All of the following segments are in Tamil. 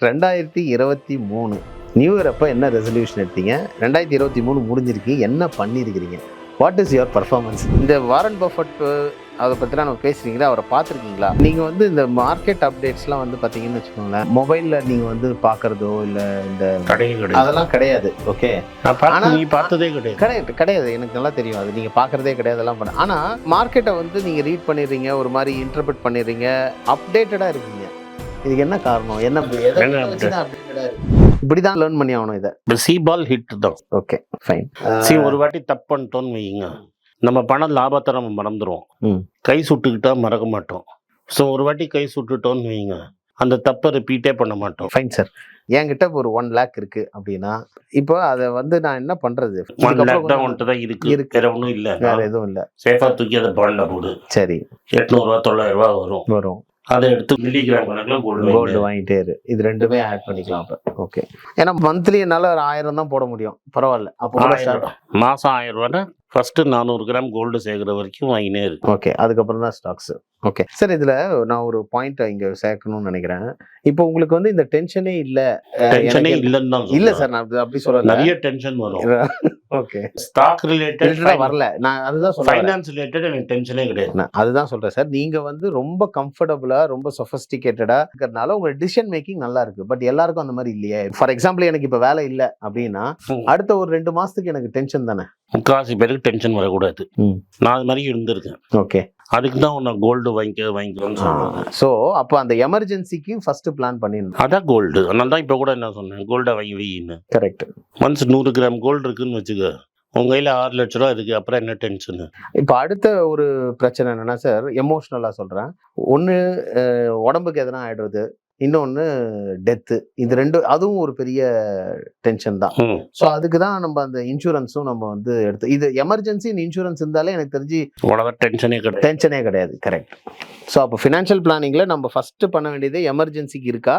ரெண்டாயிரத்தி இருபத்தி மூணு நியூ இயர் அப்போ என்ன ரெசல்யூஷன் எடுத்தீங்க? ரெண்டாயிரத்தி இருபத்தி மூணு முடிஞ்சிருக்கு. என்ன பண்ணியிருக்கிறீங்க? வாட் இஸ் யுவர் பர்ஃபார்மன்ஸ் இந்த வாரன் பஃபட் அதை பற்றிலாம் நம்ம பேசுறீங்களா? அவரை பார்த்துருக்கீங்களா? நீங்கள் வந்து இந்த மார்க்கெட் அப்டேட்ஸ்லாம் வந்து பார்த்தீங்கன்னு வச்சுக்கோங்களேன் மொபைலில் நீங்கள் வந்து பார்க்குறதோ இல்லை இந்த அதெல்லாம் கிடையாது ஓகே நான் பார்த்து ஆனா- நீ பார்த்ததே கிடையாது. கிடையாது கிடையாது. எனக்கு நல்லா தெரியும். அது நீங்கள் பார்க்குறதே கிடையாது எல்லாம் பண்ண ஆனால் மார்க்கெட்டை வந்து நீங்கள் ரீட் பண்ணிடுறீங்க ஒரு மாதிரி இன்டர்பிரட் பண்ணிடுறீங்க அப்டேட்டடாக இருக்கீங்க. இதுக்கு என்ன காரணம்? என்ன என்ன இப்படி தான் லேர்ன் பண்ணி ஆகணும் இதை. சி பால் ஹிட் தான். ஓகே ஃபைன் சி ஒரு வாட்டி தப்பு பண்ணிட்டோம்னு வைங்க நம்ம பணம் லாபத்தை நம்ம மறந்துடுவோம் ம். கை சுட்டுக்கிட்டா மறக்க மாட்டோம். ஸோ ஒரு வாட்டி கை சுட்டுட்டோம்னு வைங்க அந்த தப்பை ரிப்பீட்டே பண்ண மாட்டோம். ஃபைன் சார் என்கிட்ட ஒரு ஒன் லேக் இருக்கு அப்படின்னா இப்போ அதை வந்து நான் என்ன பண்றது? ஒன் லேக் தான் உன்கிட்ட தான் இருக்கு. இருக்கு. வேற ஒன்றும் இல்லை. வேற எதுவும் இல்லை. சேஃபாக தூக்கி அதை பாண்ட போடு. சரி. எட்நூறுவா தொள்ளாயிரம் ரூபா வரும். வரும். அதை எடுத்து மில்லிகிராம் கணக்கில் கோல்டு கோல்டு வாங்கிட்டே இது ரெண்டுமே ஆட் பண்ணிக்கலாம் அப்போ. ஓகே ஏன்னா மந்த்லி என்னால் ஒரு ஆயிரம் தான் போட முடியும். பரவாயில்ல. அப்போ மாதம் ஆயிரம் ரூபானா ஃபர்ஸ்ட் நானூறு கிராம் கோல்டு சேர்க்குற வரைக்கும் வாங்கினே இருக்கு ஓகே அதுக்கப்புறம் தான் ஸ்டாக்ஸ் ஓகே சார் இதுல நான் ஒரு பாயிண்ட் இங்க சேர்க்கணும்னு நினைக்கிறேன். இப்போ உங்களுக்கு வந்து இந்த டென்ஷனே இல்ல. டென்ஷனே இல்லைன்னு இல்ல. சார் நான் அப்படி- சொல்லல. நிறைய டென்ஷன் வரும். ஓகே ஸ்டாக் ரிலேட்டட் வரல. நான் அதுதான் சொல்றேன் ஃபைனான்ஸ் ரிலேட்டட் எனக்கு டென்ஷனே கிடையாது. அதுதான் சொல்றேன் சார். நீங்க வந்து ரொம்ப கம்ஃபர்டபுளா ரொம்ப சொஃபஸ்டிகேட்டடா இருக்கிறதுனால உங்க டிசிஷன் மேக்கிங் நல்லா இருக்கு. பட் எல்லாருக்கும் அந்த மாதிரி இல்லையே. ஃபார் எக்ஸாம்பிள் எனக்கு இப்ப வேலை இல்ல அப்படின்னா. அடுத்த ஒரு ரெண்டு மாசத்துக்கு எனக்கு டென்ஷன் தானே? முக்காசி பேருக்கு டென்ஷன் வரக்கூடாது. நான் அது மாதிரி இருந்திருக்கேன். ஓகே அதுக்கு தான் நான் கோல்டு வாங்கிக்க வாங்கிக்கணும்னு சொல்றேன் ஸோ அப்போ அந்த எமர்ஜென்சிக்கு ஃபர்ஸ்ட் பிளான் பண்ணிடணும். அதான் கோல்டு அதனால தான் இப்போ கூட என்ன சொன்னேன் கோல்டை வாங்கி வையின்னு கரெக்ட் ஒன்ஸ் நூறு கிராம் கோல்டு இருக்குன்னு வச்சுக்க உங்க கையில ஆறு லட்ச ரூபா இருக்கு அப்புறம் என்ன டென்ஷனு இப்போ அடுத்த ஒரு பிரச்சனை என்னன்னா சார் எமோஷ்னலாக சொல்கிறேன் ஒன்று உடம்புக்கு எதனா ஆயிடுறது இன்னொன்று டெத்து இது ரெண்டு அதுவும் ஒரு பெரிய டென்ஷன் தான். ஸோ அதுக்கு தான் நம்ம அந்த இன்சூரன்ஸும் நம்ம வந்து எடுத்து இது எமர்ஜென்சி இன்சூரன்ஸ் இருந்தாலே எனக்கு தெரிஞ்சு டென்ஷனே கிடையாது. டென்ஷனே கிடையாது. கரெக்ட் ஸோ அப்போ ஃபினான்ஷியல் பிளானிங்கில் நம்ம ஃபர்ஸ்ட் பண்ண வேண்டியது எமர்ஜென்சிக்கு இருக்கா?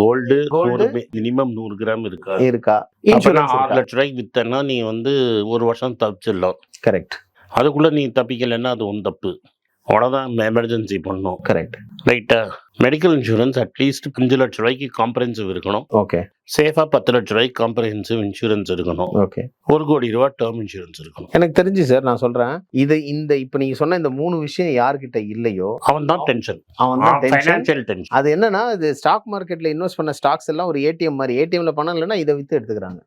Gold Gold? மினிமம் நூறு கிராம் இருக்கா? இருக்கா? இன்சூரன்ஸ் ஆறு லட்ச ரூபாய்க்கு வித்தேன்னா நீ வந்து ஒரு வருஷம் தப்பிச்சிடலாம். கரெக்ட் அதுக்குள்ள நீ தப்பிக்கலைன்னா அது ஒன் தப்பு. அவ்வளோதான் எமர்ஜென்சி பண்ணும் கரெக்ட் ரைட்டா மெடிக்கல் இன்சூரன்ஸ் அட்லீஸ்ட் அஞ்சு லட்ச ரூபாய்க்கு காம்ப்ரஹென்சிவ் இருக்கணும். ஓகே சேஃபாக பத்து லட்ச ரூபாய்க்கு காம்ப்ரஹென்சிவ் இன்சூரன்ஸ் இருக்கணும். ஓகே ஒரு கோடி ரூபா டேர்ம் இன்சூரன்ஸ் இருக்கணும். எனக்கு தெரிஞ்சு சார் நான் சொல்கிறேன் இது இந்த இப்போ நீங்கள் சொன்ன இந்த மூணு விஷயம் யார்கிட்ட இல்லையோ அவன் தான் டென்ஷன் அவன் தான் டென்ஷன் ஃபைனான்சியல் டென்ஷன் அது என்னன்னா இது ஸ்டாக் மார்க்கெட்ல இன்வெஸ்ட் பண்ண ஸ்டாக்ஸ் எல்லாம் ஒரு ஏடிஎம் மாதிரி ஏடிஎம்ல பணம் இல்லைன்னா இதை வித்து எடுத்துக்கிறாங்க.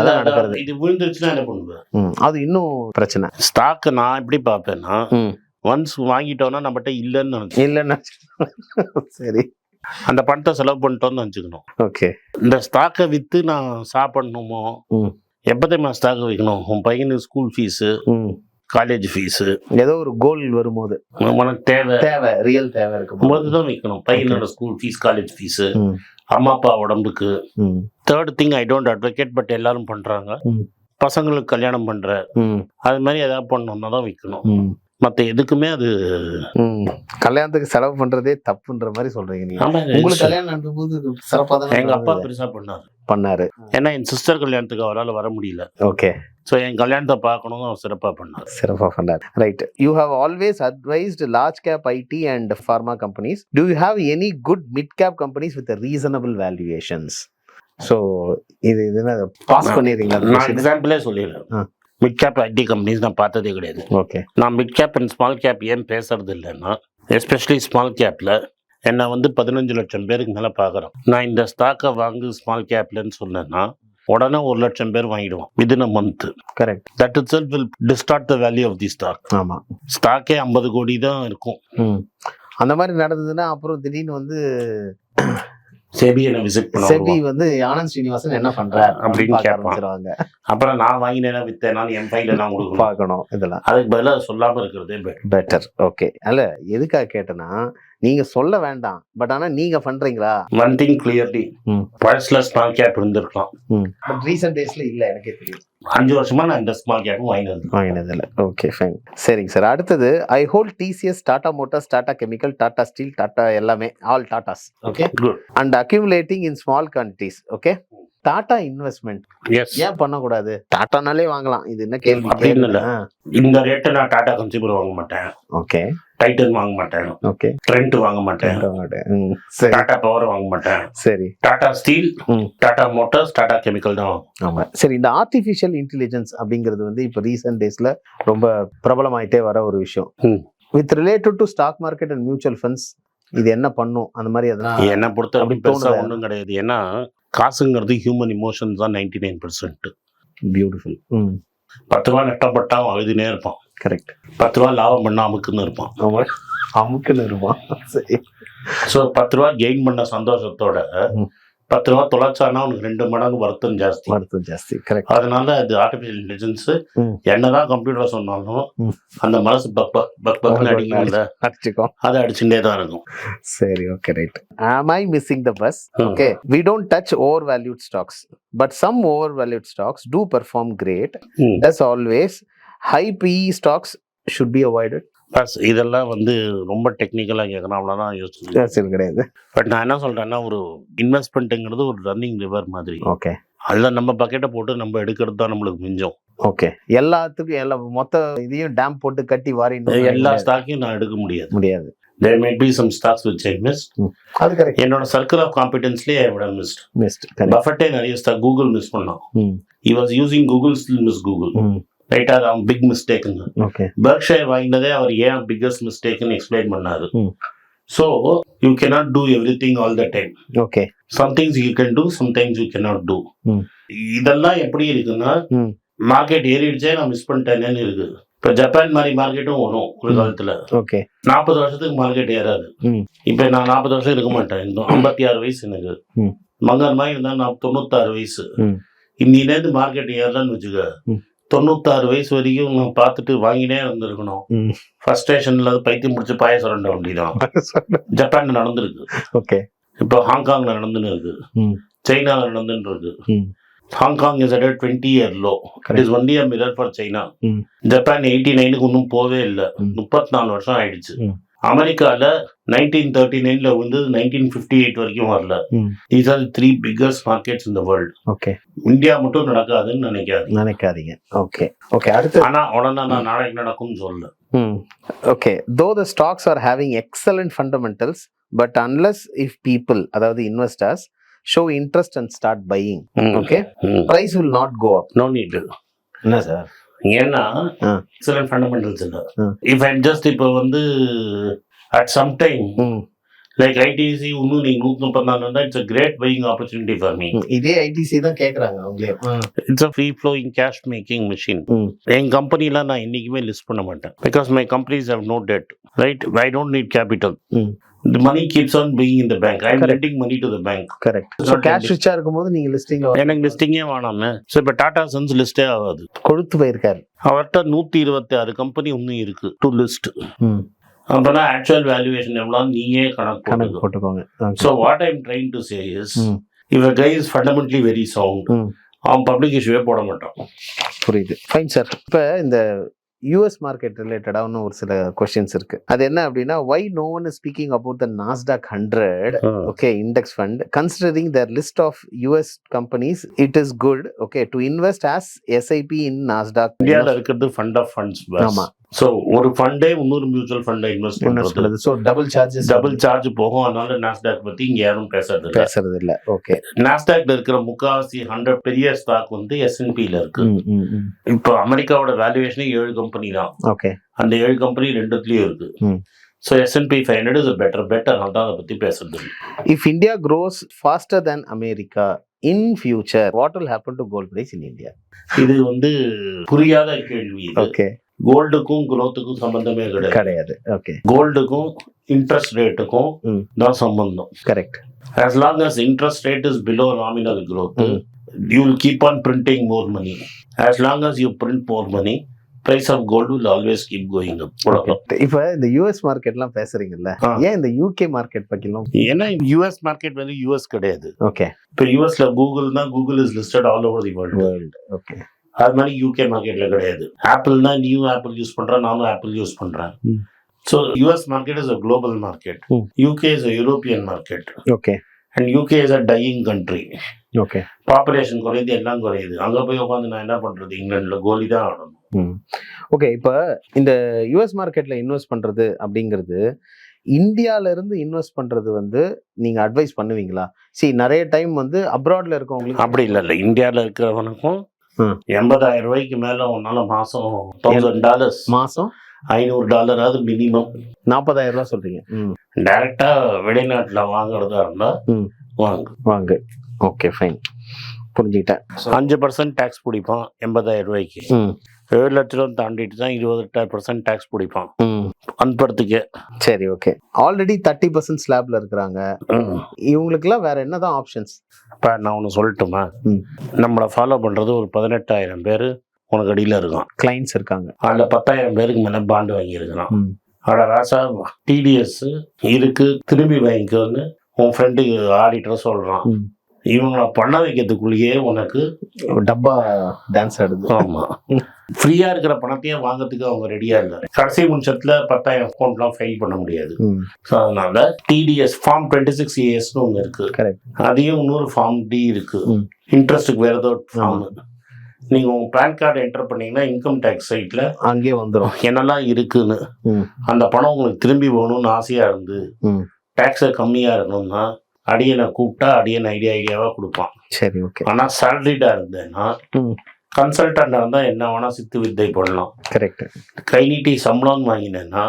அதான் நடக்கிறது. இது விழுந்துருச்சுன்னா என்ன பண்ணுவேன்? அது இன்னும் பிரச்சனை. ஸ்டாக் நான் எப்படி பார்ப்பேன்னா. ஒன்ஸ் வாங்கிட்டோம்னா நம்மகிட்ட இல்லைன்னு இல்லைன்னா சரி. அந்த பணத்தை செலவு பண்ணிட்டோம்னு நினச்சிக்கணும். ஓகே. இந்த ஸ்டாக்கை விற்று நான் சாப்பிடணுமோ. எப்போ தெரியுமா ஸ்டாக் வைக்கணும்? உன் பையனுக்கு ஸ்கூல் ஃபீஸு காலேஜ் ஃபீஸு ஏதோ ஒரு கோல் வரும்போது. உனக்கு தேவை. தேவை ரியல் தேவை இருக்கும் போது. தான் வைக்கணும். பையனோட ஸ்கூல் ஃபீஸ் காலேஜ் ஃபீஸு அம்மா அப்பா உடம்புக்கு. Third thing I don't advocate but எல்லாரும் பண்றாங்க. ம். பசங்களுக்கு கல்யாணம் பண்ற. ம், அது மாதிரி ஏதாவது பண்ணணும்னா தான் வைக்கணும். மற்ற எதுக்குமே அது. கல்யாணத்துக்கு செலவு பண்றதே தப்புன்ற மாதிரி சொல்றீங்க நீங்க. உங்களுக்கு கல்யாணம் நடக்கும்போது சிறப்பா தான் எங்க அப்பா பெருசா பண்ணாரு. பண்ணாரு. ஏன்னா என் சிஸ்டர் கல்யாணத்துக்கு அவரால் வர முடியல. ஓகே. ஸோ என் கல்யாணத்தை பார்க்கணும் அவர் சிறப்பா பண்ணார். சிறப்பாக பண்ணார். Right you have always advised large cap IT and pharma companies do you have any good mid cap companies with reasonable valuations so இது இது என்ன பாஸ் பண்ணிடுறீங்களா? நான் எக்ஸாம்பிளே சொல்லிடுறேன். மிட் கேப் ஐடி கம்பெனிஸ் நான் பார்த்ததே கிடையாது. ஓகே நான் mid cap and small cap ஏன் பேசுறது இல்லைன்னா எஸ்பெஷலி ஸ்மால் கேப்ல என்னை வந்து பதினஞ்சு லட்சம் பேருக்கு மேலே பார்க்குறோம் நான் இந்த ஸ்டாக்கை வாங்கு ஸ்மால் கேப்லன்னு சொன்னேன்னா உடனே ஒரு லட்சம் பேர் வாங்கிடுவான் within a month correct that itself will distort the value of the stock ஆமா ஸ்டாக்கே ஐம்பது கோடி தான் இருக்கும். அந்த மாதிரி நடந்ததுன்னா அப்புறம் திடீர்னு வந்து செபி என்ன விசிட் செபி வந்து ஆனந்த் ஸ்ரீனிவாசன் என்ன பண்றாரு? அப்படின்னு. ஆரம்பிச்சிருவாங்க. அப்புறம் நான் வாங்கினேன்னா வித்தேனா என் ஃபைல நான் கொடுக்கணும். பார்க்கணும் இதெல்லாம். அதுக்கு பதிலாக சொல்லாம இருக்கிறதே. பெட்டர் ஓகே அல்ல எதுக்காக கேட்டேன்னா நீங்க சொல்ல வேண்டாம் பட் ஆனா நீங்க பண்றீங்களா? One thing clearly. பழசுல small cap இருந்திருக்கலாம். பட் ரீசெண்ட் டேஸ்ல இல்ல எனக்கே தெரியும். அஞ்சு வருஷமா நான் இந்த ஸ்மால் வாங்கிட்டு வந்தேன் வாங்கினதில்ல. ஓகே ஃபைன் சரிங்க சார் அடுத்தது I hold TCS Tata Motors Tata Chemical Tata Steel Tata எல்லாமே all Tatas okay Good. And accumulating in small quantities okay Tata Investment. Yes ஏன் பண்ணக்கூடாது? டாட்டானாலே வாங்கலாம். இது என்ன கேள்வி. இந்த ரேட்டை நான் டாடா கன்சியூமர் வாங்க மாட்டேன். ஓகே. டைட்டன் வாங்க மாட்டேன். ஓகே. ட்ரெண்ட் வாங்க மாட்டேன். சரி. டாடா பவர் வாங்க மாட்டேன். சரி. டாடா ஸ்டீல் ம். டாடா மோட்டார்ஸ் டாடா கெமிக்கல் தான். ஆமா. சரி இந்த ஆர்டிஃபிஷியல் இன்டெலிஜென்ஸ் அப்படிங்கிறது வந்து இப்போ ரீசெண்ட் டேஸ்ல ரொம்ப பிரபலமாயிட்டே வர ஒரு விஷயம். ம். With related to stock market and mutual funds இது என்ன பண்ணும்? அந்த மாதிரி அதெல்லாம் என்னை பொறுத்த அப்படி வரைக்கும் பெருசா தோணுதா? ஒன்றும் கிடையாது. ஏன்னா காசுங்கிறது ஹியூமன் இமோஷன்ஸ் தான் நைன்டி நைன் பர்சன்ட் பியூட்டிஃபுல் பத்து ரூபா நட்டப்பட்டா அழுதுனே இருப்பான். கரெக்ட் பத்து ரூபா லாபம் பண்ணா அமுக்குன்னு இருப்பான். அமுக்குன்னு இருப்பான். சரி. ஸோ பத்து ரூபா கெயின் பண்ண சந்தோஷத்தோட. பத்து ரூபா தொலைச்சானா அவனுக்கு ரெண்டு மடங்கு வருத்தம் ஜாஸ்தி வருத்தம் ஜாஸ்தி கரெக்ட் அதனால அது ஆர்டிஃபிஷியல் இன்டெலிஜென்ஸ். என்னதான் கம்ப்யூட்டர் சொன்னாலும். அந்த மனசு பக் பக் பக் பக்னு அடிக்கும்ல அடிச்சுக்கோ அது அடிச்சுட்டே தான் இருக்கும் சரி okay right am I missing the bus. Okay we don't touch over valued stocks but some over valued stocks do perform great hmm. as always high PE stocks should be bus இதெல்லாம் வந்து ரொம்ப டெக்னிக்கலாக அவ்வளோதான் யோசிச்சு கிடையாது. பட் நான் என்ன சொல்றேன்னா ஒரு இன்வெஸ்ட்மெண்ட்டுங்கிறது ஒரு ரன்னிங் ரிவர் மாதிரி. ஓகே அதில் நம்ம பக்கெட்டை போட்டு நம்ம எடுக்கிறது தான் நம்மளுக்கு மிஞ்சம். ஓகே எல்லாத்துக்கும் எல்லா மொத்த இதையும் டேம் போட்டு கட்டி வாரி எல்லா ஸ்டாக்கையும் நான் எடுக்க முடியாது. முடியாது. There might be some stocks which I miss அது கரெக்ட் என்னோட சர்க்கிள் ஆஃப் காம்பிடன்ஸ்லேயே ஐ விட மிஸ்ட் மிஸ்ட் பஃபட்டே நிறைய ஸ்டாக் கூகுள் மிஸ் பண்ணான். ம். He was using Google still miss Google ரைட்டா அது அவன் பிக் மிஸ்டேக்குங்க ஓகே பர்க்ஷயர் வாங்கினதே அவர் ஏன் பிக்கஸ்ட் மிஸ்டேக்னு எக்ஸ்பிளைன் பண்ணாரு. So you cannot do everything all the time okay somethings you can do sometimes you cannot do. இதெல்லாம் எப்படி இருக்குன்னா. மார்க்கெட் ஏறிடுச்சே நான் மிஸ் பண்ணிட்டேனேன்னு இருக்கு இப்போ ஜப்பான் மாதிரி மார்க்கெட்டும் வரும் ஒரு. காலத்துல ஓகே நாற்பது வருஷத்துக்கு மார்க்கெட் ஏறாது. இப்போ நான் நாற்பது வருஷம் இருக்க மாட்டேன் இன்னும் ஐம்பத்தி ஆறு வயசு எனக்கு ம். மங்கர் மாதிரி இருந்தா நான் தொண்ணூத்தாறு வயசு. இன்னிலேருந்து மார்க்கெட் ஏறலன்னு வச்சுக்க. தொண்ணூத்தாறு வயசு வரைக்கும் நான் பார்த்துட்டு வாங்கினே இருந்திருக்கணும். ஃபர்ஸ்ட் ஸ்டேஷன்ல பைத்தியம் முடிச்சு பாயசம் ரெண்ட வண்டிதான் ஜப்பான்ல நடந்திருக்கு. ஓகே. இப்போ ஹாங்காங்ல நடந்துன்னு இருக்கு. சைனால நடந்துன்னு இருக்கு. Hong Kong is at twenty year low it is only a mirror for China. Japan eighty நைனுக்கு இன்னும் போவே இல்லை. முப்பத்தி நாலு வருஷம் ஆயிடுச்சு. ம். அமெரிக்கால நைன்டீன் தேர்ட்டி நைன்ல வந்து நைன்டீன் ஃபிஃப்டி எயிட் வரைக்கும் வரல. These are three biggest markets இந்த வேர்ல்டு ஓகே. இந்தியா மட்டும் நடக்காதுன்னு நினைக்காது நினைக்காதீங்க. ஓகே. ஓகே அடுத்து. ஆனா உடனே நான் நாளைக்கு நடக்கும்னு சொல்லல. Okay. Though the stocks are having excellent fundamentals, but unless if people, அதாவது investors, show interest and start buying, okay, price will not go up. No need என்ன சார்? ஏன்னா. எக்ஸலன்ட் ஃபண்டமெண்டல்ஸ் இல்ல. இஃப் ஐம் ஜஸ்ட் இப்போ வந்து at some time like ITC இன்னும் நீங்க நூத்தி முப்பத்தி it's great buying opportunity for me இதே ஐடிசி தான் கேக்குறாங்க அவங்களே. It's a free flowing cash making machine. என் கம்பெனில நான் என்னைக்குமே லிஸ்ட் பண்ண மாட்டேன். Because my companies have no debt right I don't need capital money keeps on being in the bank I um Correct. Letting money to the bank correct so cash ரிச்சா இருக்கும்போது நீங்க லிஸ்டிங் எனக்கு லிஸ்டிங்கே வேணாமே. ஸோ இப்போ டாடா சன்ஸ் லிஸ்டே ஆகாது. கொடுத்து போயிருக்காரு. அவர்கிட்ட நூத்தி இருபத்தி ஆறு கம்பெனி இன்னும் இருக்கு டு லிஸ்ட். அப்பனா ஆக்சுவல் வேல்யூவேஷன் எவ்வளோ நீயே கணக்கு கணக்கு போட்டுக்கோ போட்டுக்கோங்க so what I'm trying to say is. இவ guy is fundamentally very sound. அவன் பப்ளிக் இஷ்யூவே போட மாட்டான். புரியுது. ஃபைன் சார் இப்போ இந்த யூஎஸ் மார்க்கெட் ரிலேட்டடாக இன்னும் ஒரு சில கொஸ்டின்ஸ் இருக்கு. அது என்ன அப்படின்னா why no one is speaking about the Nasdaq hundred okay index fund? Considering their list of us companies it is good okay to invest as sip in nasdaq. இந்தியாவில் இருக்கிறது ஃபண்ட் ஆஃப் ஃபண்ட்ஸ் ஆமா. ஸோ ஒரு ஃபண்டே இன்னொரு மியூச்சுவல் ஃபண்டை இன்வெஸ்ட் பண்றது. so double charges. Double charge போகும். அதனால நாஸ்டாக் பத்தி இங்க யாரும் பேசுறது பேசுறது இல்ல ஓகே நாஸ்டாக்ல இருக்கிற முக்காவாசி ஹண்ட்ரட் பெரிய ஸ்டாக் வந்து எஸ்என்பில இருக்கு. இப்போ அமெரிக்காவோட வேல்யூவேஷனே ஏழு கம்பெனி தான். ஓகே அந்த ஏழு கம்பெனி ரெண்டுத்துலயும் இருக்கு. So S and P five hundred is better better நான் தான் அதை பத்தி பேசுறது. If india grows faster than america in future what will happen to gold price in india? இது வந்து புரியாத கேள்வி okay. கோல்டுக்கும் குரோத்துக்கும் சம்பந்தமே கிடையாது. கிடையாது. Okay. கோல்டுக்கும் இன்ட்ரெஸ்ட் ரேட்டுக்கும். தான் சம்பந்தம். Correct. As long as interest rate is below nominal growth ம். you will keep on printing more money. As long as you print more money price of gold will always keep going up. Okay. இப்ப இந்த யூஎஸ் மார்க்கெட்லாம் பேசுறீங்கல்ல. ஏன் இந்த யூகே மார்க்கெட் பத்திலாம்? ஏன்னா யூஎஸ் மார்க்கெட் வந்து யூஎஸ் கிடையாது. ஓகே இப்போ யூஎஸ்ல கூகுள் தான் Google is listed all over the world okay அது மாதிரி யூகே மார்க்கெட்ல கிடையாது. ஆப்பிள் தான் நியூ ஆப்பிள் யூஸ் பண்றேன் நானும் ஆப்பிள் யூஸ் பண்றேன். ம். So US market is a global market. UK is a European market okay and UK is a dying country okay population குறையுது எல்லாம் குறையுது. அங்க போய் உட்காந்து நான் என்ன பண்றது? இங்கிலாந்துல கோலி தான் ஆடணும். ஓகே இப்போ இந்த யூஎஸ் மார்க்கெட்ல இன்வெஸ்ட் பண்றது அப்படிங்கிறது இந்தியால இருந்து இன்வெஸ்ட் பண்றது வந்து நீங்க அட்வைஸ் பண்ணுவீங்களா? சி நிறைய டைம் வந்து அப்ராட்ல இருக்கவங்களுக்கு அப்படி இல்ல இல்ல. இந்தியால இருக்கிறவனுக்கும். எண்பதாயிரம் ரூபாய்க்கு மேல உன்னால மாசம் தௌசண்ட் டாலர்ஸ் மாசம்? ஐநூறு டாலராவது மினிமம் நாற்பதாயிரம் ரூபாய் சொல்றீங்க. டைரக்டா வெளிநாட்டுல வாங்குறதா இருந்தா. வாங்கு. வாங்க. ஓகே ஃபைன் புரிஞ்சுக்கிட்டேன். அஞ்சு பர்சன்ட் டேக்ஸ் பிடிப்பான் எண்பதாயிரம் ரூபாய்க்கு. ஏழு லட்ச ரூபா தாண்டிட்டு தான் இருபது பர்சன்ட் டேக்ஸ் பிடிப்பான். அன்படுத்துக்க. சரி ஓகே ஆல்ரெடி தேர்ட்டி பர்சன்ட் ஸ்லாப்ல இருக்கிறாங்க. இவங்களுக்குலாம் வேற என்னதான் ஆப்ஷன்ஸ் இப்போ நான் ஒன்று சொல்லட்டுமா. நம்மளை ஃபாலோ பண்ணுறது ஒரு பதினெட்டாயிரம் பேர் உனக்கு அடியில் இருக்கான். கிளைண்ட்ஸ் இருக்காங்க. அதில் பத்தாயிரம் பேருக்கு மேலே பாண்டு வாங்கியிருக்கிறான். அட ராசா டிடிஎஸ் இருக்கு. திரும்பி வாங்கிக்கோன்னு உன் ஃப்ரெண்டுக்கு ஆடிட்டர் சொல்கிறான். இவங்களை பண்ண வைக்கிறதுக்குள்ளேயே உனக்கு டப்பா டான்ஸ் ஆடுது. ஆமா. ஃப்ரீயா இருக்கிற பணத்தையே வாங்குறதுக்கு அவங்க ரெடியா இல்லை கடைசி நிமிஷத்துல பத்தாயிரம் அக்கௌண்ட்லாம் ஃபைல் பண்ண முடியாது. ஸோ அதனால டிடிஎஸ் ஃபார்ம் டுவெண்ட்டி சிக்ஸ் இயர்ஸ்னு ஒன்று இருக்கு. கரெக்ட் அதையும் இன்னொரு ஃபார்ம் டி இருக்கு. ம். இன்ட்ரெஸ்ட்டுக்கு வேற ஏதோ ஃபார்ம் நீங்க உங்க பேன் கார்டு என்டர் பண்ணீங்கன்னா இன்கம் டேக்ஸ் சைட்ல அங்கேயே வந்துடும் என்னெல்லாம் இருக்குன்னு ம். அந்த பணம் உங்களுக்கு திரும்பி வேணும்னு ஆசையா இருந்து. டேக்ஸை கம்மியா இருக்கணும்னா அடியனை கூப்பிட்டா அடியன் ஐடியா ஐடியாவா கொடுப்பான். சரி ஓகே ஆனா சேலரிடா இருந்தேன்னா. கன்சல்டண்டா இருந்தா என்ன வேணா சித்து வித்தை பண்ணலாம் கரெக்ட் கை நீட்டி சம்பளம் வாங்கினேன்னா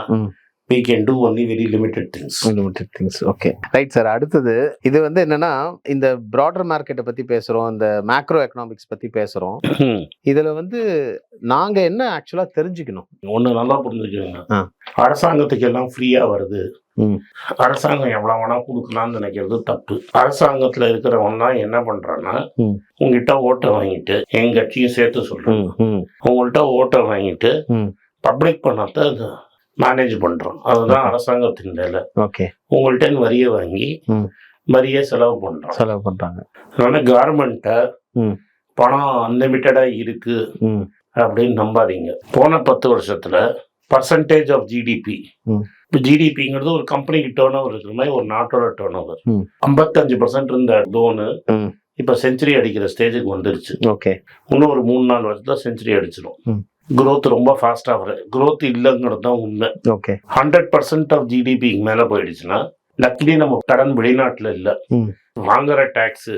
can do only very limited things. Limited things okay right sir அடுத்தது இது வந்து என்னன்னா இந்த ப்ராடர் மார்க்கெட்டை பத்தி பேசுறோம் இந்த மேக்ரோ எக்கனாமிக்ஸ் பத்தி பேசுறோம். இதுல வந்து நாங்க என்ன ஆக்சுவலா தெரிஞ்சுக்கணும்? ஒண்ணு நல்லா புரிஞ்சுக்கோங்க. ஆ. அரசாங்கத்துக்கு எல்லாம் ஃப்ரீயா வருது. அரசாங்கம் எவ்வளவு வேணா கொடுக்கலாம்னு நினைக்கிறது தப்பு. அரசாங்கத்துல இருக்கிறவங்க தான் என்ன பண்றான்னா. உங்ககிட்ட ஓட்டை வாங்கிட்டு எங்க கட்சியும் சேர்த்து சொல்றேன். உங்கள்கிட்ட ஓட்டை வாங்கிட்டு. பப்ளிக் பணத்தை மேனேஜ் பண்றோம். அதுதான் அரசாங்கத்தின் வேலை. ஓகே உங்கள்கிட்ட வரியை வாங்கி. வரியை செலவு பண்றோம். செலவு பண்றாங்க. அதனால கவர்மெண்ட்டை ம். பணம் அன்லிமிட்டடா இருக்கு அப்படின்னு நம்பாதீங்க. போன பத்து வருஷத்துல பர்சன்டேஜ் ஆஃப் ஜிடிபி. இப்போ ஜிடிபிங்கிறது ஒரு கம்பெனிக்கு டேர்ன் ஓவர் இருக்கிற மாதிரி ஒரு நாட்டோட டேர்ன் ஓவர். ஐம்பத்தஞ்சு பர்சன்ட் இருந்த லோனு. இப்போ செஞ்சுரி அடிக்கிற ஸ்டேஜுக்கு வந்துருச்சு. ஓகே இன்னும் ஒரு மூணு நாலு வருஷத்துல செஞ்சுரி அடிச்சிடும் growth ரொம்ப ஃபாஸ்டா வரும் growth இல்லைங்கிறது தான் உண்மை ஓகே ஹண்ட்ரட் பர்சன்ட் ஆஃப் ஜிடிபிக்கு மேல போயிடுச்சுன்னா லக்கிலி நம்ம கடன் வெளிநாட்டுல இல்ல. வாங்குற டாக்ஸ்.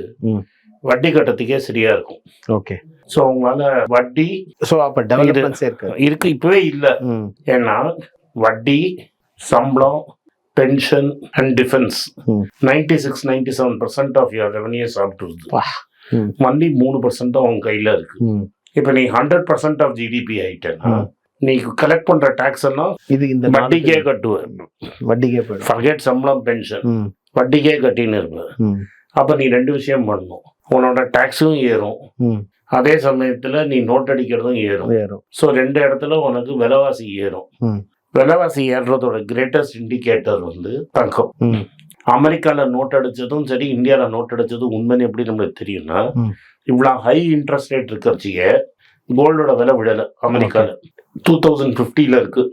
வட்டி கட்டத்துக்கே சரியா இருக்கும் ஓகே ஸோ உங்களால வட்டி ஸோ அப்ப டெவலப்மெண்ட்ஸே இருக்கு இருக்கு இப்பவே இல்ல ஏன்னா வட்டி சம்பளம் pension and defence. Ninety six ninety seven percent of your revenue சாப்பிட்டுருது வா. ம். மந்தி மூணு பர்சன்ட் தான் உன் கையில இருக்கு. இப்போ நீ ஹண்ட்ரட் பர்சன்ட் ஆஃப் ஜிடிபி ஆயிட்டேன்னா ம். நீ கலெக்ட் பண்ற டாக்ஸ் எல்லாம் இது இந்த வட்டிக்கே கட்டுவேன் வட்டிக்கே ஃபர்கெட் சம்பளம் பென்ஷன் வட்டிக்கே கட்டின்னு இருப்பேன் அப்ப நீ ரெண்டு விஷயம் பண்ணணும். உன்னோட டாக்ஸும் ஏறும். அதே சமயத்துல நீ நோட் அடிக்கிறதும் ஏறும். ஏறும். ஸோ ரெண்டு இடத்துல உனக்கு விலைவாசி ஏறும். விலைவாசி ஏறுறதோட கிரேட்டஸ்ட் இண்டிகேட்டர் வந்து தங்கம். ம். அமெரிக்கால நோட் அடிச்சதும் சரி இந்தியால நோட் அடிச்சதும் உண்மைன்னு எப்படி நம்மளுக்கு தெரியும்னா. இவ்வளோ ஹை இன்ட்ரெஸ்ட் ரேட் இருக்கிறச்சியே கோல்டோட விலை விடல அமெரிக்கால டூ தௌசண்ட் ஃபிஃப்டியில் இருக்கு.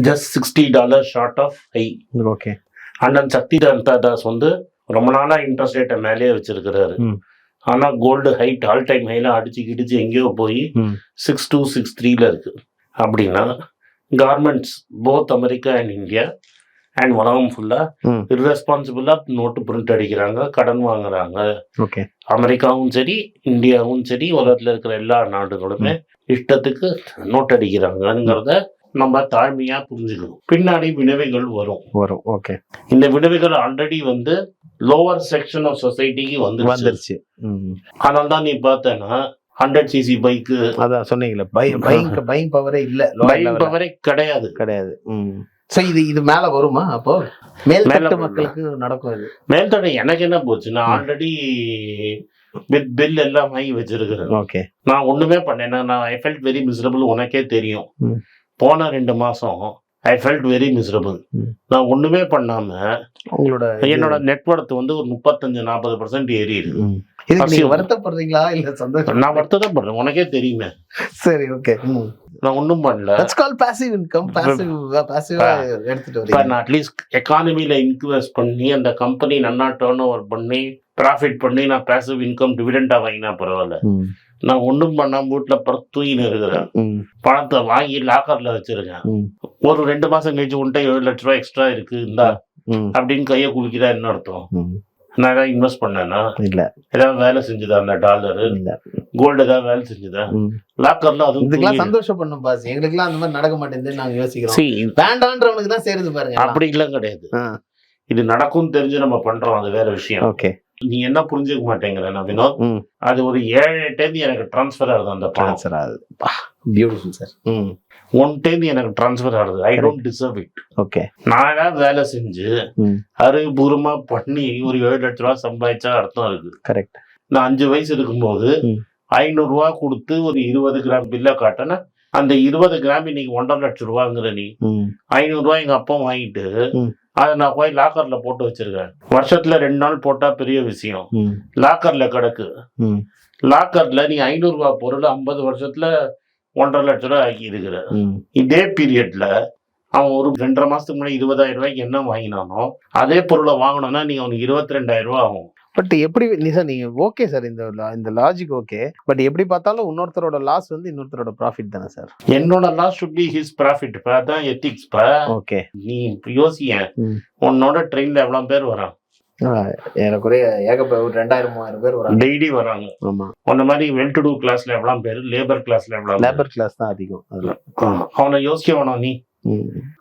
Just sixty dollar short of high okay அண்ணன் சக்தி தாஸ் வந்து ரொம்ப நாளா இன்ட்ரெஸ்ட் ரேட்டை மேலேயே வச்சிருக்கிறாரு ம். ஆனா கோல்டு ஹைட் ஆல் டைம் ஹைல அடிச்சு கிடிச்சு எங்கேயோ போய். சிக்ஸ் டூ சிக்ஸ் த்ரீல இருக்கு அப்படின்னா garments both America and India and உலகம் ஃபுல்லா ம். இர்ரெஸ்பான்சிபிளா நோட்டு பிரிண்ட் அடிக்கிறாங்க கடன் வாங்குறாங்க. ஓகே. அமெரிக்காவும் சரி இந்தியாவும் சரி உலகத்துல இருக்கிற எல்லா நாடுகளுமே இஷ்டத்துக்கு நோட் அடிக்கிறாங்கங்கிறத நம்ம தாழ்மையா புரிஞ்சுக்கணும். பின்னாடி விளைவுகள் வரும். வரும். ஓகே. இந்த விளைவுகள் ஆல்ரெடி வந்து லோவர் செக்ஷன் ஆஃப் சொசைட்டிக்கு வந்து வந்துருச்சு. அதனால தான் நீ பார்த்தேன்னா ஹண்ட்ரட் சிசி பைக்கு அதான் சொன்னீங்களே பை பைங் பைங் பவரே இல்ல பைக் ல. பவரே கிடையாது. கிடையாது. சோ இது இது மேல வருமா அப்போ மேல்தட்டு. மக்களுக்கு நடக்கும் இது மேல்தடை எனக்கு என்ன போச்சு நான். ஆல்ரெடி வித் பில் எல்லாம் வாங்கி வச்சிருக்கிறேன் ஓகே நான் ஒண்ணுமே பண்ணேன் நான் ஐ ஃபெல்ட் வெரி மிசரபிள் உனக்கே தெரியும். போன ரெண்டு மாசம் ஐ ஃபெல்ட் வெரி மிசரபிள். நான் ஒண்ணுமே பண்ணாம உங்களோட என்னோட நெட்ஒர்த் வந்து ஒரு முப்பத்தஞ்சு நாற்பது பர்சன்ட் ஏறி இருக்கு ம். இதுக்கு நீங்க. வருத்தப்படுறீங்களா? இல்ல சந்தோஷம்? நான் வருத்தம் பண்றேன் உனக்கே தெரியுமே. சரி ஓகே. நான் ஒன்றும் பண்ணல. That's call passive income passive பாசிவா எடுத்துட்டு வரீங்க. நான் அட்லீஸ்ட் எக்கானமியில் இன்வெஸ்ட் பண்ணி அந்த கம்பெனி நன்னா டேர்ன் ஓவர் பண்ணி ப்ராஃபிட் பண்ணி நான் பேசிவ் இன்கம் டிவிடெண்டாக வாங்கினா பரவாயில்ல. நான் ஒன்றும் பண்ணாம வீட்டில் படுத்து தூங்கின்னு இருக்கிறேன். பணத்தை வாங்கி லாக்கரில் வச்சிருக்கேன். ஒரு ரெண்டு மாதம் கழிச்சு உன்ட்ட ஏழு லட்ச ரூபா எக்ஸ்ட்ரா இருக்கு இந்தா. அப்படின்னு கையை குலுக்கிதா என்ன அர்த்தம். நான் ஏதாவது இன்வெஸ்ட் பண்ணேன்னா இல்ல. ஏதாவது வேலை செஞ்சுதா அந்த டாலர் இல்ல. கோல்டு ஏதாவது வேலை செஞ்சுதா. லாக்கர்ல அதுவும் இதுக்கெல்லாம் தூங்கிடு. சந்தோஷப்படணும் பாஸ். எங்களுக்கெல்லாம் அந்த மாதிரி நடக்க மாட்டேங்குது நாங்க யோசிக்கிறோம். வேண்டான்றவனுக்கு தான் சேருது பாருங்க. அப்படி எல்லாம் கிடையாது. இது நடக்கும் தெரிஞ்சு நம்ம பண்றோம். அது வேற விஷயம். ஓகே. நீ என்ன புரிஞ்சுக்க மாட்டேங்கிற நான் வினோத். அது ஒரு ஏழு டைம் எனக்கு டிரான்ஸ்ஃபர் ஆகுது அந்த பணம். ஆகுது. பியூட்டிஃபுல் சார் ஒன் டைம் எனக்கு டிரான்ஸ்ஃபர் ஆகுது I don't deserve it okay நான் வேலை செஞ்சு. அறிவுபூர்வமா பண்ணி ஒரு ஏழு லட்ச ரூபா சம்பாதிச்சா அர்த்தம் இருக்கு. கரெக்ட் நான் அஞ்சு வயசு இருக்கும்போது ம். ஐநூறு ரூபா கொடுத்து ஒரு இருபது கிராம் பில்லை காட்டினா அந்த இருபது கிராம் இன்னைக்கு ஒன்றரை லட்சம் ரூபாங்கிற நீ ம். ஐநூறு ரூபாய் எங்க அப்பா வாங்கிட்டு. அதை நான் போய் லாக்கர்ல போட்டு வச்சிருக்கேன். வருஷத்துல ரெண்டு நாள் போட்டா பெரிய விஷயம். லாக்கர்ல கிடக்கு. லாக்கர்ல நீ ஐநூறு ரூபாய் பொருள் ஐம்பது வருஷத்துல ஒன்றரை லட்ச ரூபாய் ஆக்கி இருக்கிற ம். இதே பீரியட்ல அவன் ஒரு ரெண்டரை மாசத்துக்கு முன்னாடி இருபதாயிரம் ரூபாய்க்கு என்ன வாங்கினானோ அதே பொருளை வாங்கணும்னா நீ அவனுக்கு இருபத்தி ரெண்டாயிரம் ரூபாய் ஆகும். பட் எப்படி நீ சார் நீங்க ஓகே சார் இந்த இந்த லாஜிக் ஓகே பட் எப்படி பார்த்தாலும் இன்னொருத்தரோட லாஸ் வந்து இன்னொருத்தரோட ப்ராஃபிட் தானே சார் என்னோட loss should be his profit அதான் எத்திக்ஸ் பா ஓகே நீ யோசிய ம். உன்னோட ட்ரெயின்ல எவ்வளவு பேர் வரான் எனக்குரிய ஏகப்ப ஒரு ரெண்டாயிரம் மூவாயிரம் பேர் வராங்க. டெய்லி வராங்க. ஆமா. உன்ன மாதிரி வெல் டு டூ கிளாஸ்ல எவ்வளவு பேர்? லேபர் கிளாஸ்ல எவ்வளவு பேர்? லேபர் கிளாஸ் தான் அதிகம் அதுல. அவனை யோசிக்க வேணாம் நீ.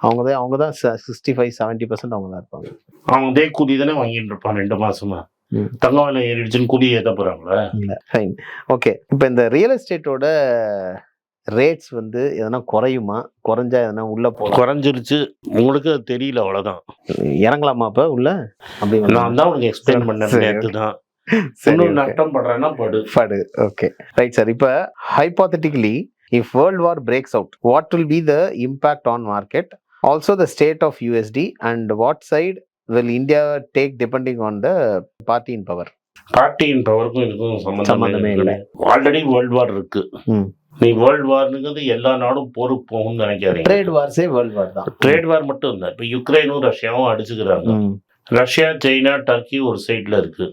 அவங்க தான் அவங்க தான் சிக்ஸ்டி ஃபைவ் செவன்ட்டி பர்சன்ட் அவங்க தான் இருப்பாங்க. அவன் இதே கூலி தானே வாங்கிட்டு இருப்பான் ரெண்டு மாசமா? ம். தங்கம் விலை ஏறிடுச்சுன்னு கூலி ஏத்த போறாங்களா? இல்ல ஃபைன் ஓகே இப்போ இந்த ரியல் எஸ்டேட்டோட ரேட்ஸ் வந்து எதனா குறையுமா? குறைஞ்சா எதனா உள்ள போகலாம் குறைஞ்சிருச்சு. உங்களுக்கு தெரியல அவ்வளவுதான். இறங்கலாமா அப்ப உள்ள? அப்படி நான் தான் உனக்கு எக்ஸ்பிளைன் பண்ணேன் தான். நஷ்டம் படுறேன்னா படு. படு ஓகே ரைட் சார் இப்போ hypothetically if world war breaks out what will be the impact on market also the state of USD and what side will India take depending on the party in power பார்ட்டியின் பவருக்கும் இதுக்கும் சம்பந்தமே இல்லை. ஆல்ரெடி வேர்ல்ட் வார் இருக்கு. நீ வேர்ல்ட் வார்னுங்கிறது எல்லா நாடும் போருக்கு போகும்னு நினைக்காதீங்க. ட்ரேட் வார்ஸே வேர்ல்ட் வார் தான். ட்ரேட் வார் மட்டும் இல்லை. இப்போ யுக்ரைனும் ரஷ்யாவும் அடிச்சுக்கிறாங்க. ரஷ்யா சைனா டர்க்கி ஒரு சைடுல இருக்கு.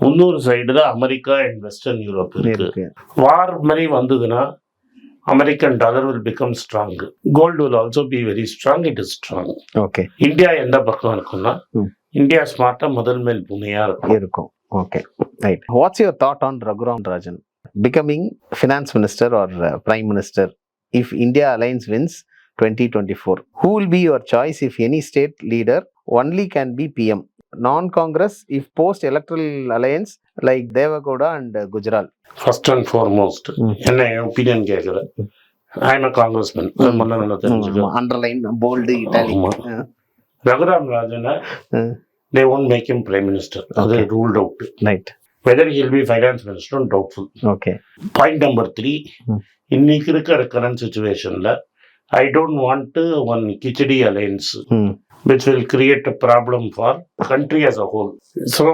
இன்னொரு சைடுல அமெரிக்கா அண்ட் வெஸ்டர்ன் யூரோப் இருக்கு. வார் மாதிரி வந்ததுன்னா American dollar will become strong gold will also be very strong it is strong okay India எந்த பக்கம் இருக்கும்னா. இந்தியா ஸ்மார்ட்டா முதல் மேல் பூனையா இருக்கும். இருக்கும். Okay right what's your thought on Raghuram Rajan Becoming finance minister or prime minister if India alliance wins twenty twenty four who will be your choice if any state leader only can be PM non Congress if post electoral alliance like Deve Gowda and Gujral first and foremost hmm. என்ன ஒப்பீனியன் கேட்குறேன் ஐ எம் காங்கிரஸ்மேன் ம். முதல்ல நல்லா தெரிஞ்சுக்கோ அண்டர்லைன் போல்டு இட்டாலி ஆமா. Raghuram ராஜனை hmm. They won't make him prime minister அது Okay. Ruled out right whether he'll be finance minister doubtful okay point number three ம். இன்னைக்கு இருக்கிற கரண்ட் சுச்சுவேஷன்ல I don't want one khichdi alliance um which will create a problem for country as a whole so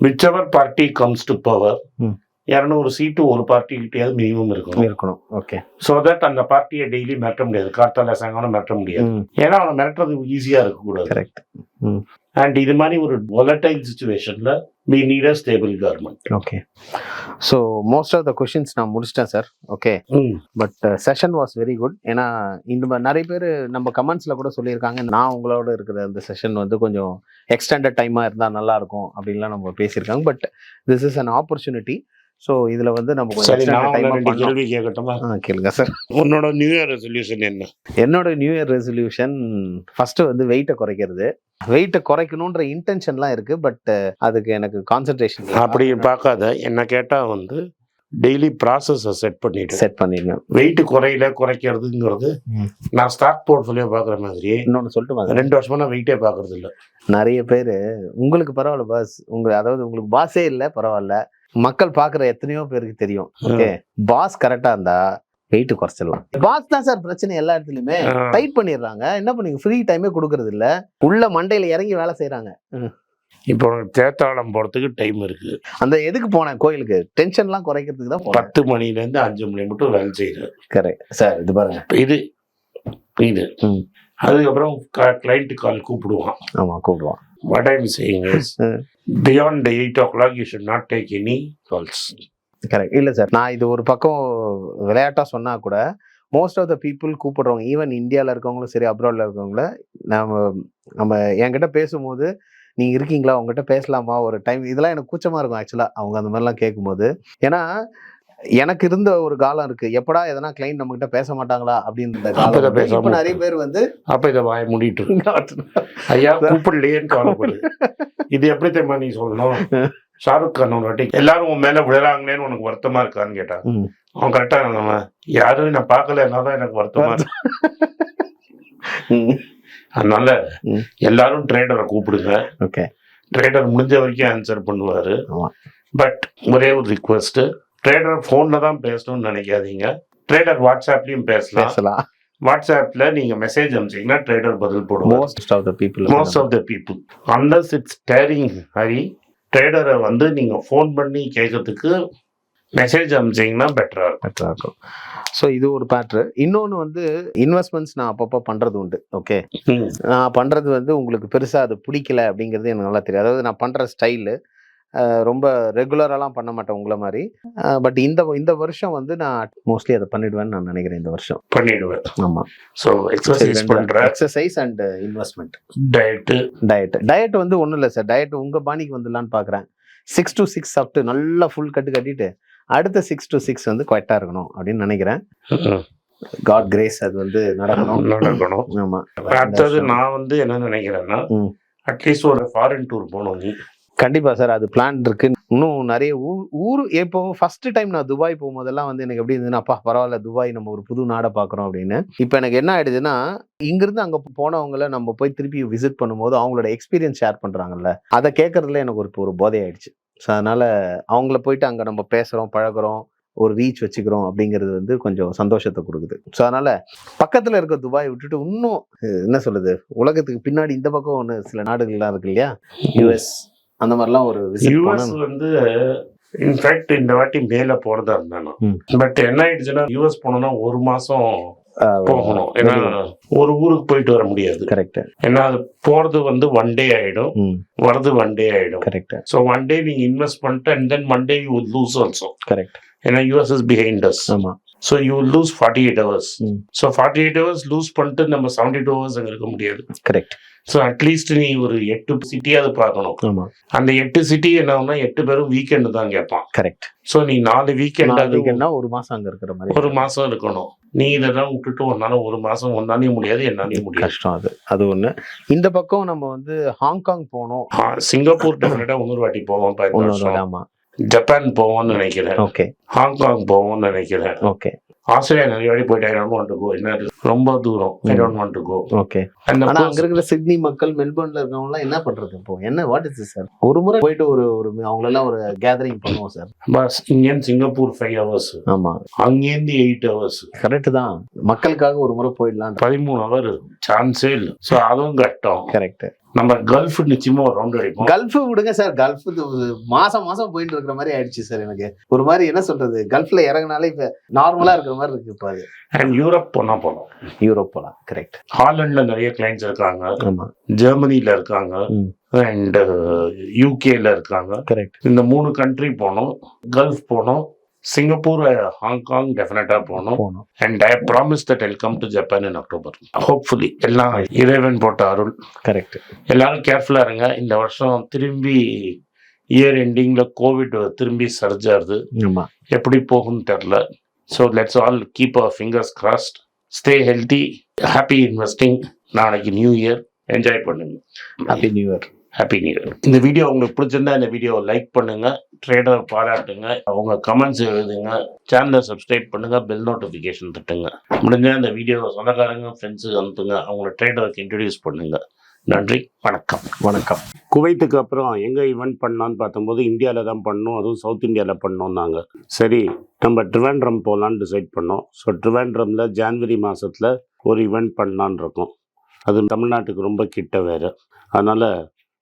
whichever party comes to power ம். இரநூறு சீட்டு ஒரு பார்ட்டிகிட்டயாவது மினிமம் இருக்கும் இருக்கணும். ஓகே ஸோ தட் அந்த பார்ட்டியை டெய்லி மிரட்ட முடியாது. கார்த்தால சாயங்காலம் மிரட்ட முடியாது. ஏன்னா அவனை மிரட்டுறது ஈஸியாக இருக்கக்கூடாது. கரெக்ட் அண்ட் இது மாதிரி ஒரு volatile சுச்சுவேஷன்ல we need a stable government okay so most of the questions நான் முடிச்சிட்டேன் sir okay but session was very good ஏன்னா இந்த நிறைய பேர் நம்ம கமெண்ட்ஸில் கூட சொல்லியிருக்காங்க. நான் உங்களோட இருக்கிற அந்த செஷன் வந்து கொஞ்சம் எக்ஸ்டெண்டட் டைமாக இருந்தால் நல்லா இருக்கும் அப்படின்லாம் நம்ம பேசியிருக்காங்க. But this is an opportunity so இதில் வந்து நம்ம கொஞ்சம் சரி நான் ரெண்டு. கேள்வி கேட்கட்டுமா? கேளுங்க சார் உன்னோட நியூ இயர் ரெசல்யூஷன் என்ன? என்னோட நியூ இயர் ரெசல்யூஷன் ஃபர்ஸ்ட் வந்து வெயிட்டை குறைக்கிறது. வெயிட்டை குறைக்கணுன்ற இன்டென்ஷன்லாம் இருக்கு பட் அதுக்கு எனக்கு கான்சென்ட்ரேஷன் அப்படி பார்க்காத என்ன கேட்டா வந்து டெய்லி ப்ராசஸை செட் பண்ணிட்டு செட் பண்ணிருந்தேன் வெயிட் குறையில குறைக்கிறதுங்கிறது. நான் ஸ்டாக் போர்ட்ஃபோலியோ பார்க்குற மாதிரி இன்னொன்னு சொல்லிட்டு. ரெண்டு வருஷமா நான் வெயிட்டே பார்க்கறது இல்ல நிறைய பேர் உங்களுக்கு பரவாயில்ல பாஸ் உங்க அதாவது உங்களுக்கு பாஸே இல்லை பரவாயில்ல. மக்கள் பார்க்குற எத்தனையோ பேருக்கு தெரியும். ஓகே பாஸ் கரெக்டா இருந்தா வெயிட் குறைச்சிடலாம். பாஸ் தான் சார் பிரச்சனை எல்லா இடத்துலயுமே. டைட் பண்ணிடுறாங்க. என்ன பண்ணீங்க ஃப்ரீ டைமே கொடுக்கறது இல்ல. உள்ள மண்டையில இறங்கி வேலை செய்யறாங்க இப்போ தேத்தாளம் போகிறதுக்கு டைம் இருக்குது அந்த எதுக்கு போனேன்? கோயிலுக்கு. டென்ஷன்லாம் குறைக்கிறதுக்கு தான் பத்து மணிலேருந்து அஞ்சு மணி மட்டும் வேலை செய்கிறேன் கரெக்ட் சார் இது பாருங்க. இது இது. அதுக்கப்புறம் கிளைண்ட் கால் கூப்பிடுவான். ஆமா கூப்பிடுவான். What I'm beyond the beyond eight o'clock you should not take any calls correct இல்லை சார் நான் இது ஒரு பக்கம் விளையாட்டாக சொன்னால் கூட மோஸ்ட் ஆஃப் த பீப்புள் கூப்பிடுறவங்க ஈவன் இந்தியாவில் இருக்கவங்களும் சரி அப்ராடில் இருக்கவங்கள நம்ம நம்ம என்கிட்ட பேசும்போது நீங்க இருக்கீங்களா? உங்ககிட்ட பேசலாமா? ஒரு டைம் இதெல்லாம் எனக்கு கூச்சமா இருக்கும் ஆக்சுவலா அவங்க அந்த மாதிரிலாம் கேட்கும்போது ஏன்னா எனக்கு இருந்த ஒரு காலம் இருக்கு. எப்படா எதனா கிளைண்ட் நம்ம கிட்ட பேச மாட்டாங்களா அப்படின்ற காலம். இப்ப நிறைய பேர் வந்து அப்போ இதை வாய மூடிட்டு. ஐயா கூப்பிடலையேன்னு கவலைப்படு. இது எப்படி தெரியுமா நீ சொல்லணும்? ஷாருக் கான் ஒரு வாட்டி எல்லாரும் உன் மேல விழுறாங்களேன்னு உனக்கு வருத்தமா இருக்கான்னு கேட்டான். அவன் கரெக்டா நம்ம யாரும் நான் பார்க்கல தான் எனக்கு வருத்தமா அதனால. எல்லாரும் ட்ரேடரை கூப்பிடுங்க. ஓகே. ட்ரேடர் முடிஞ்ச வரைக்கும் ஆன்சர் பண்ணுவாரு. பட் ஒரே ஒரு ரிக்வெஸ்ட் ட்ரேடர் ஃபோன்ல தான் பேசணும்னு நினைக்காதீங்க. ட்ரேடர் வாட்ஸ்அப்லயும் பேசலாம். பேசலாம். வாட்ஸ்அப்ல நீங்க மெசேஜ் அனுப்பிச்சீங்கன்னா ட்ரேடர் பதில் போடுவார். Most of the people most of the people unless it's daring Hari ட்ரேடரை வந்து நீங்க ஃபோன் பண்ணி கேட்கறதுக்கு மெசேஜ் அனுப்பிச்சீங்கன்னா பெட்டரா இருக்கும். பெட்டராக இருக்கும். ஸோ இது ஒரு பேட்ரு இன்னொன்று வந்து இன்வெஸ்ட்மெண்ட்ஸ் நான் அப்பப்போ பண்ணுறது உண்டு. ஓகே. நான் பண்ணுறது வந்து உங்களுக்கு பெருசாக அது பிடிக்கல அப்படிங்கிறது எனக்கு நல்லா தெரியும். அதாவது நான் பண்ணுற ஸ்டைலு ரொம்ப ரெகுலராலாம் பண்ண மாட்டேன் உங்களை மாதிரி பட் இந்த இந்த வருஷம் வந்து நான் மோஸ்ட்லி அதை பண்ணிடுவேன்னு நான் நினைக்கிறேன் இந்த வருஷம். பண்ணிடுவேன். ஆமாம் ஸோ எக்ஸசைஸ் பண்ற exercise and investment diet diet diet வந்து ஒன்றும் இல்லை சார். டயட் உங்கள் பாணிக்கு வந்துடலான்னு பார்க்குறேன் சிக்ஸ் டு சிக்ஸ் சாப்பிட்டு நல்லா ஃபுல் கட்டு கட்டிட்டு அடுத்த சிக்ஸ் டு சிக்ஸ் வந்து குவைட்டாக இருக்கணும் அப்படின்னு நினைக்கிறேன். காட் கிரேஸ் அது வந்து நடக்கணும். நடக்கணும். ஆமா. அடுத்தது நான் வந்து என்ன நினைக்கிறேன்னா. அட்லீஸ்ட் ஒரு ஃபாரின் டூர் போகணும் நீ. கண்டிப்பா சார் அது பிளான் இருக்கு. இன்னும் நிறைய ஊர் ஊர் இப்போ ஃபர்ஸ்ட் டைம் நான் துபாய் போகும்போதெல்லாம் வந்து எனக்கு எப்படி இருந்ததுன்னா அப்பா பரவாயில்ல துபாய் நம்ம ஒரு புது நாடை பார்க்குறோம் அப்படின்னு. இப்போ எனக்கு என்ன ஆயிடுதுன்னா இங்கிருந்து அங்கே போனவங்கள நம்ம போய் திருப்பி விசிட் பண்ணும்போது அவங்களோட எக்ஸ்பீரியன்ஸ் ஷேர் பண்றாங்கல்ல அதை கேட்கறதுல எனக்கு ஒரு ஒரு போதை ஆயிடுச்சு. ஸோ அதனால அவங்கள போயிட்டு அங்கே நம்ம பேசுறோம் பழகுறோம் ஒரு ரீச் வச்சுக்கிறோம் அப்படிங்கிறது வந்து கொஞ்சம் சந்தோஷத்தை கொடுக்குது. ஸோ அதனால பக்கத்துல இருக்க துபாய் விட்டுட்டு இன்னும் என்ன சொல்றது உலகத்துக்கு பின்னாடி இந்த பக்கம் ஒன்று சில நாடுகள்லாம் இருக்கு இல்லையா? யூஎஸ் அந்த மாதிரிலாம் ஒரு யூஎஸ் வந்து இன்ஃபேக்ட் இந்த வாட்டி மேல போறதா இருந்தானோ ம். பட் என்ன ஆயிடுச்சுன்னா யூஎஸ் போனோம்னா ஒரு மாசம் போகணும். ஏன்னா ஒரு ஊருக்கு போயிட்டு வர முடியாது. கரெக்ட் ஏன்னா அது போறது வந்து ஒன் டே ஆயிடும். ம். வரது ஒன் டே ஆயிடும். கரெக்ட் ஸோ ஒன் டே நீங்க இன்வெஸ்ட் பண்ணிட்டு and then one day you lose also correct ஏன்னா யூஎஸ் இஸ் பிஹைண்ட் அஸ் ஆமா. So you lose forty eight hours. So forty eight hours lose பண்ணிட்டு நம்ம செவன்டி டூ ஹவர்ஸ் அங்கே இருக்க முடியாது. கரெக்ட் ஸோ அட்லீஸ்ட் நீ ஒரு எட்டு சிட்டியாவது பார்க்கணும். ஆமா. அந்த எட்டு சிட்டி என்ன எட்டு பேரும் வீக்கெண்டு தான் கேட்பான். கரெக்ட் ஸோ நீ நாலு வீக்கெண்ட் ஒரு மாசம் அங்க இருக்கிற மாதிரி. ஒரு மாசம் இருக்கணும். நீ இதெல்லாம் விட்டுட்டு உன்னால ஒரு மாசம் ஒன்னாலே முடியாது என்னாலே முடியாது. கஷ்டம் அது. அது ஒண்ணு. இந்த பக்கம் நம்ம வந்து ஹாங்காங் போனோம். சிங்கப்பூர் டெஃபினட்டா இன்னொரு வாட்டி போவோம் இப்ப ஜப்பான் போவோம்னு நினைக்கிறேன். ஓகே. ஹாங்காங் போவோம்னு நினைக்கிறேன். ஓகே. ஆஸ்திரேலியா நிறைய வாட்டி போயிட்டு ஐ டோன்ட் வாண்ட் கோ என்ன? ரொம்ப தூரம். I. Don't want to go okay. ஆனா அங்க இருக்கிற சிட்னி மக்கள் மெல்பர்ன்ல இருக்கவங்க எல்லாம் என்ன பண்றது இப்போ? என்ன வாட் இஸ் சார் ஒரு முறை போயிட்டு ஒரு ஒரு அவங்கள எல்லாம் ஒரு கேதரிங் பண்ணுவோம் சார் பஸ் இங்கேருந்து சிங்கப்பூர் ஃபைவ் ஹவர்ஸ் ஆமா. அங்கேருந்து எயிட் ஹவர்ஸ் கரெக்ட் தான். மக்களுக்காக ஒரு முறை போயிடலாம் பதிமூணு ஹவர் சான்ஸே இல்லை. ஸோ அதுவும் கஷ்டம் கரெக்ட் நம்ம கல்ஃப் நிச்சயமா ஒரு ரவுண்ட் அடிப்போம். கல்ஃப் விடுங்க சார் கல்ஃப் மாசம் மாசம் போயிட்டு இருக்கிற மாதிரி ஆயிடுச்சு சார் எனக்கு. ஒரு மாதிரி என்ன சொல்றது? கல்ஃப்ல இறங்குனாலே இப்ப நார்மலா இருக்கிற மாதிரி இருக்கு இப்போ அது. அண்ட் யூரோப் போனா போதும் யூரோப் போலாம். கரெக்ட் ஹாலண்ட்ல நிறைய கிளைண்ட்ஸ் இருக்காங்க. ஜெர்மனில இருக்காங்க. அண்ட் யூகேல இருக்காங்க. கரெக்ட் இந்த மூணு கண்ட்ரி போனோம். கல்ஃப் போனோம். சிங்கப்பூர் ஹாங்காங் டெஃபினட்டா போனோம் போனோம் and I promise that I'll come to Japan in October hopefully எல்லாம் இறைவன் போட்ட அருள். கரெக்ட் எல்லாரும் கேர்ஃபுல்லா இருங்க. இந்த வருஷம் திரும்பி இயர் எண்டிங்ல கோவிட் திரும்பி சர்ஜ் ஆகுது எப்படி போகும்னு தெரில so let's all keep our fingers crossed stay healthy happy investing நாளைக்கு நியூ இயர் என்ஜாய் பண்ணுங்க. Happy new year happy new இந்த வீடியோ உங்களுக்கு பிடிச்சிருந்தா இந்த வீடியோவை லைக் பண்ணுங்க ட்ரேடர் பாராட்டுங்க அவங்க கமெண்ட்ஸ் எழுதுங்க சேனலை சப்ஸ்கிரைப் பண்ணுங்க பெல் நோட்டிஃபிகேஷன் தட்டுங்க. முடிஞ்சா இந்த வீடியோவை சொந்தக்காரங்க ஃப்ரெண்ட்ஸுக்கு அனுப்புங்க அவங்கள ட்ரேடருக்கு இன்ட்ரடியூஸ் பண்ணுங்க. நன்றி வணக்கம். வணக்கம். குவைத்துக்கு அப்புறம் எங்கே ஈவெண்ட் பண்ணலான்னு பார்த்தம்போது இந்தியாவில் தான் பண்ணோம் அதுவும் சவுத் இந்தியாவில் பண்ணோம்னாங்க சரி நம்ம ட்ரிவாண்ட்ரம் போகலான்னு டிசைட் பண்ணோம். ஸோ ட்ரிவாண்ட்ரமில் ஜான்வரி மாதத்தில் ஒரு ஈவெண்ட் பண்ணலான்னு இருக்கோம். அது தமிழ்நாட்டுக்கு ரொம்ப கிட்ட வேறு. அதனால்